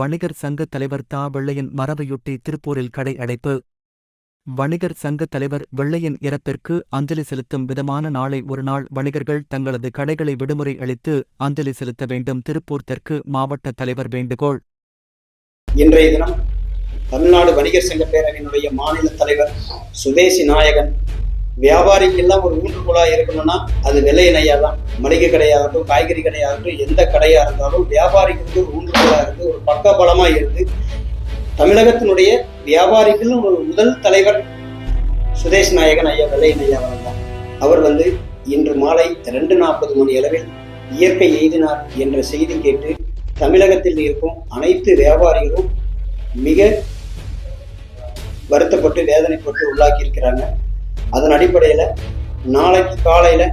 வணிகர் சங்க தலைவர் தா. வெள்ளையன் மரபையொட்டி திருப்பூரில் கடை அடைப்பு. வணிகர் சங்க தலைவர் வெள்ளையன் இறப்பிற்கு அஞ்சலி செலுத்தும் விதமான நாளை ஒருநாள் வணிகர்கள் தங்களது கடைகளை விடுமுறை அளித்து அஞ்சலி செலுத்த வேண்டும். திருப்பூர் தெற்கு மாவட்ட தலைவர் வேண்டுகோள். இன்றைய தினம் தமிழ்நாடு வணிகர் சங்க பேரவையினுடைய மாநில தலைவர் சுதேசி நாயகன் வியாபாரிக்கெல்லாம் ஒரு ஊன்றுகோலா இருக்கணும்னா அது விலை ஐயா தான் மளிகை கடையாகட்டும் காய்கறி கடையாகட்டும் எந்த கடையா இருந்தாலும் வியாபாரிக்கு வந்து ஒரு ஊன்றுகோலா இருந்து ஒரு பக்க பலமாக இருந்து தமிழகத்தினுடைய வியாபாரிகள் ஒரு முதல் தலைவர் சுதேஷ் நாயகன் ஐயா விலை ஐயா அவர்கள் அவர் வந்து இன்று மாலை ரெண்டு நாற்பது மணி அளவில் இயற்கை எய்தினார் என்ற செய்தி கேட்டு தமிழகத்தில் இருக்கும் அனைத்து வியாபாரிகளும் மிக வருத்தப்பட்டு வேதனைப்பட்டு உள்ளாக்கி இருக்கிறாங்க அதன் அடிப்படையில் நாளைக்கு காலையில்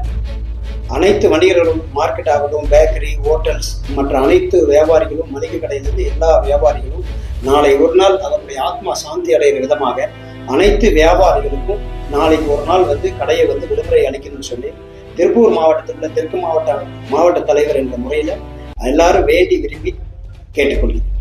அனைத்து வணிகர்களும் மார்க்கெட் ஆகட்டும் பேக்கரி ஹோட்டல்ஸ் மற்ற அனைத்து வியாபாரிகளும் மளிகை கடையிலிருந்து எல்லா வியாபாரிகளும் நாளை ஒரு நாள் அவருடைய ஆத்மா சாந்தி அடைகிற விதமாக அனைத்து வியாபாரிகளுக்கும் நாளைக்கு ஒரு நாள் வந்து கடையை வந்து விடுமுறை அளிக்கணும்னு சொல்லி திருப்பூர் மாவட்டத்தில் உள்ள தெற்கு மாவட்ட மாவட்ட தலைவர் என்ற முறையில் எல்லாரும் வேண்டி விரும்பி கேட்டுக்கொள்கிறேன்.